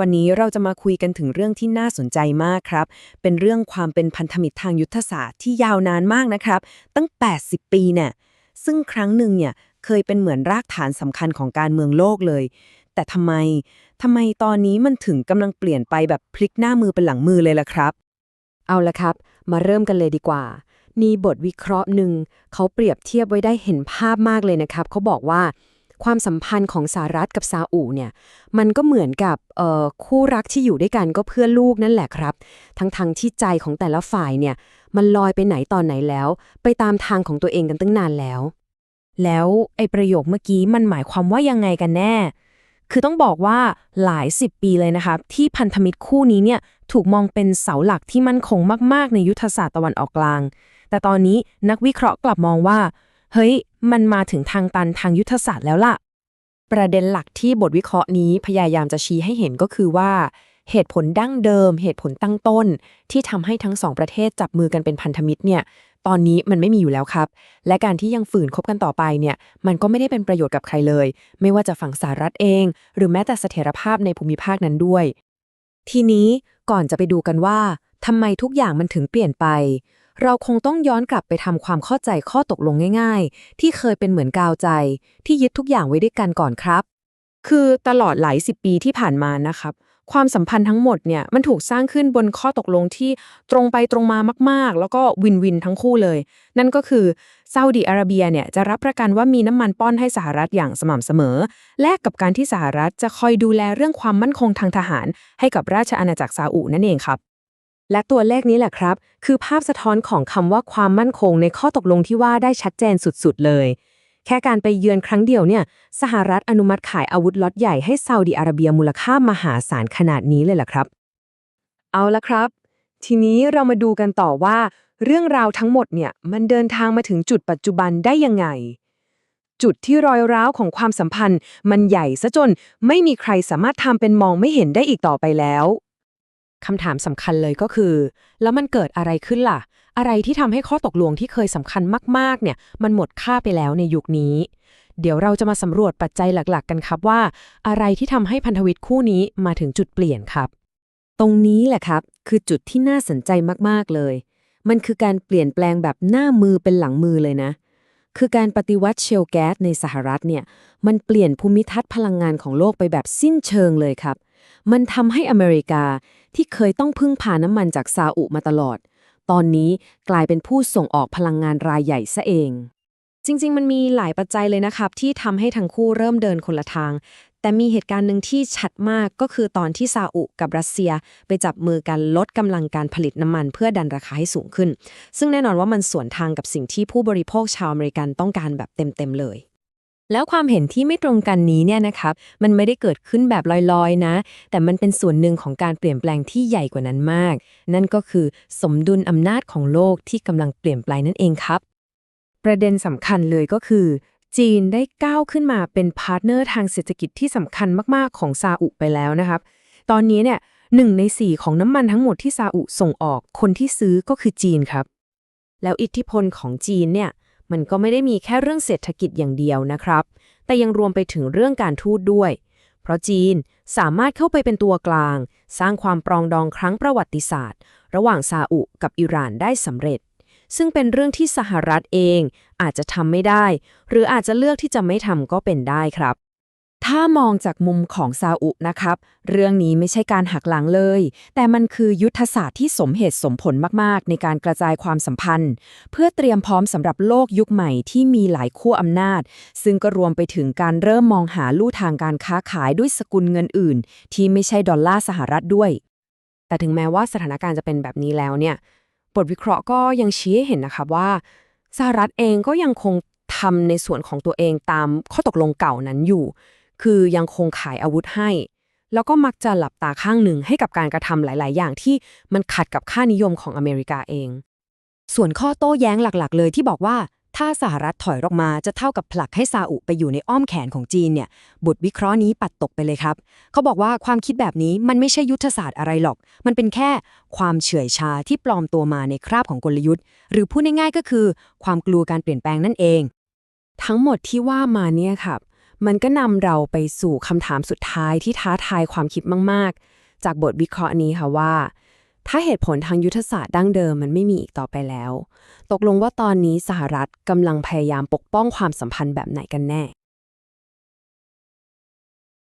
วันนี้เราจะมาคุยกันถึงเรื่องที่น่าสนใจมากครับ เป็นเรื่องความเป็นพันธมิตรทางยุทธศาสตร์ที่ยาวนานมากนะครับ ตั้ง 80 ปีเนี่ย ซึ่งครั้งหนึ่งเนี่ยเคยเป็นเหมือนรากฐานสำคัญของการเมืองโลกเลย แต่ทำไมทำไมตอนนี้มันถึงกำลังเปลี่ยนไปแบบพลิกหน้ามือเป็นหลังมือเลยล่ะครับ เอาละครับ มาเริ่มกันเลยดีกว่ามีบทวิเคราะห์หนึ่งเขาเปรียบเทียบไว้ได้เห็นภาพมากเลยนะครับ เขาบอกว่า ความสัมพันธ์ของสหรัฐกับซาอุเนี่ยมันก็เหมือนกับคู่รักที่อยู่ด้วยกันก็เพื่อลูกนั่นแหละครับ ทั้งทงๆที่ใจของแต่ละฝ่ายเนี่ยมันลอยไปไหนตอนไหนแล้ว ไปตามทางของตัวเองกันตั้งนานแล้ว แล้วไอ้ประโยคเมื่อกี้มันหมายความว่ายังไงกันแน่ คือต้องบอกว่าหลายสิบปีเลยนะครับที่พันธมิตรคู่นี้เนี่ยถูกมองเป็นเสาหลักที่มั่นคงมาก ๆ ในยุทธศาสตร์ตะวันออกกลาง แต่ตอนนี้นักวิเคราะห์กลับมองว่า เฮ้ย มันมาถึงทางตันทางยุทธศาสตร์แล้วล่ะ ประเด็นหลักที่บทวิเคราะห์นี้พยายามจะชี้ให้เห็นก็คือว่า เหตุผลดั้งเดิม เหตุผลตั้งต้น ที่ทำให้ทั้งสองประเทศจับมือกันเป็นพันธมิตรเนี่ยตอนนี้มันไม่มีอยู่แล้วครับ และการที่ยังฝืนคบกันต่อไปเนี่ย มันก็ไม่ได้เป็นประโยชน์กับใครเลย ไม่ว่าจะฝั่งสหรัฐเอง หรือแม้แต่เสถียรภาพในภูมิภาคนั้นด้วย ทีนี้ก่อนจะไปดูกันว่าทำไมทุกอย่างมันถึงเปลี่ยนไป เราคงต้องย้อนกลับไปทำความเข้าใจข้อตกลงง่าย ๆ ที่เคยเป็นเหมือนกาวใจ ที่ยึดทุกอย่างไว้ด้วยกันก่อนครับ คือตลอดหลายสิบปีที่ผ่านมานะครับความสัมพันธ์ทั้งหมดเนี่ยมันถูกสร้างขึ้นบนข้อตกลงที่ตรงไปตรงมามาก ๆ แล้วก็วินวินทั้งคู่เลย นั่นก็คือซาอุดิอาระเบียเนี่ยจะรับประกันว่ามีน้ำมันป้อนให้สหรัฐอย่างสม่ำเสมอ แลกกับการที่สหรัฐจะคอยดูแลเรื่องความมั่นคงทางทหาร ให้กับราชอาณาจักรซาอุนั่นเองครับ และตัวเลขนี้แหละครับ คือภาพสะท้อนของคำว่าความมั่นคงในข้อตกลงที่ว่าได้ชัดเจนสุดๆเลย แค่การไปเยือนครั้งเดียวเนี่ย สหรัฐอนุมัติขายอาวุธล็อตใหญ่ให้ซาอุดิอาระเบียมูลค่ามหาศาลขนาดนี้เลยล่ะครับ เอาละครับ ทีนี้เรามาดูกันต่อว่า เรื่องราวทั้งหมดเนี่ยมันเดินทางมาถึงจุดปัจจุบันได้ยังไง จุดที่รอยร้าวของความสัมพันธ์ มันใหญ่ซะจนไม่มีใครสามารถทำเป็นมองไม่เห็นได้อีกต่อไปแล้ว คำถามสำคัญเลยก็คือ แล้วมันเกิดอะไรขึ้นล่ะ อะไรที่ทำให้ข้อตกลงที่เคยสำคัญมากๆ เนี่ย มันหมดค่าไปแล้วในยุคนี้ เดี๋ยวเราจะมาสำรวจปัจจัยหลักๆ กันครับว่า อะไรที่ทำให้พันธวิตคู่นี้มาถึงจุดเปลี่ยนครับ ตรงนี้แหละครับ คือจุดที่น่าสนใจมากๆเลย มันคือการเปลี่ยนแปลงแบบหน้ามือเป็นหลังมือเลยนะ คือการปฏิวัติเชลแก๊สในสหรัฐเนี่ย มันเปลี่ยนภูมิทัศน์พลังงานของโลกไปแบบสิ้นเชิงเลยครับ มันทำให้อเมริกาที่เคยต้องพึ่งพาน้ำมันจากซาอุมาตลอด ตอนนี้กลายเป็นผู้ส่งออกพลังงานรายใหญ่ซะเอง จริง ๆ มันมีหลายปัจจัยเลยนะครับ ที่ทำให้ทั้งคู่เริ่มเดินคนละทาง แต่มีเหตุการณ์หนึ่งที่ชัดมากก็คือตอนที่ซาอุกับรัสเซียไปจับมือกันลดกำลังการผลิตน้ำมันเพื่อดันราคาให้สูงขึ้น ซึ่งแน่นอนว่ามันสวนทางกับสิ่งที่ผู้บริโภคชาวอเมริกันต้องการแบบเต็มๆเลย แล้วความเห็นที่ไม่ตรงกันนี้เนี่ยนะครับมันไม่ได้เกิดขึ้นแบบลอยๆนะ แต่มันเป็นส่วนหนึ่งของการเปลี่ยนแปลงที่ใหญ่กว่านั้นมาก นั่นก็คือสมดุลอำนาจของโลกที่กำลังเปลี่ยนแปลงนั่นเองครับ ประเด็นสำคัญเลยก็คือ จีนได้ก้าวขึ้นมาเป็นพาร์ทเนอร์ทางเศรษฐกิจที่สำคัญมากๆของซาอุไปแล้วนะครับ ตอนนี้เนี่ยหนึ่งในสี่ของน้ำมันทั้งหมดที่ซาอุส่งออกคนที่ซื้อก็คือจีนครับ แล้วอิทธิพลของจีนเนี่ย มันก็ไม่ได้มีแค่เรื่องเศรษฐกิจอย่างเดียวนะครับ แต่ยังรวมไปถึงเรื่องการทูตด้วย เพราะจีนสามารถเข้าไปเป็นตัวกลาง สร้างความปรองดองครั้งประวัติศาสตร์ ระหว่างซาอุกับอิหร่านได้สำเร็จ ซึ่งเป็นเรื่องที่สหรัฐเองอาจจะทำไม่ได้ หรืออาจจะเลือกที่จะไม่ทำก็เป็นได้ครับ ถ้ามองจากมุมของซาอุนะครับ เรื่องนี้ไม่ใช่การหักหลังเลย แต่มันคือยุทธศาสตร์ที่สมเหตุสมผลมาก ๆ ในการกระจายความสัมพันธ์ เพื่อเตรียมพร้อมสำหรับโลกยุคใหม่ที่มีหลายขั้วอำนาจ ซึ่งก็รวมไปถึงการเริ่มมองหาลู่ทางการค้าขายด้วยสกุลเงินอื่น ที่ไม่ใช่ดอลลาร์สหรัฐด้วย แต่ถึงแม้ว่าสถานการณ์จะเป็นแบบนี้แล้วเนี่ยบทวิเคราะห์ก็ยังชี้ให้เห็นนะคะว่าสหรัฐเองก็ยังคงทำในส่วนของตัวเองตามข้อตกลงเก่านั้นอยู่ คือยังคงขายอาวุธให้ แล้วก็มักจะหลับตาข้างหนึ่งให้กับการกระทำหลาย ๆ อย่างที่มันขัดกับค่านิยมของอเมริกาเอง ส่วนข้อโต้แย้งหลัก ๆ เลยที่บอกว่าถ้าสหรัฐถอยออกมาจะเท่ากับผลักให้ซาอุไปอยู่ในอ้อมแขนของจีนเนี่ย บทวิเคราะห์นี้ปัดตกไปเลยครับ เขาบอกว่าความคิดแบบนี้มันไม่ใช่ยุทธศาสตร์อะไรหรอก มันเป็นแค่ความเฉื่อยชาที่ปลอมตัวมาในคราบของกลยุทธ์ หรือพูดง่ายๆก็คือ ความกลัวการเปลี่ยนแปลงนั่นเอง ทั้งหมดที่ว่ามาเนี่ยครับ มันก็นำเราไปสู่คำถามสุดท้ายที่ท้าทายความคิดมาก ๆ จากบทวิเคราะห์นี้ค่ะว่า ถ้าเหตุผลทางยุทธศาสตร์ดั้งเดิมมันไม่มีอีกต่อไปแล้ว ตกลงว่าตอนนี้สหรัฐกำลังพยายามปกป้องความสัมพันธ์แบบไหนกันแน่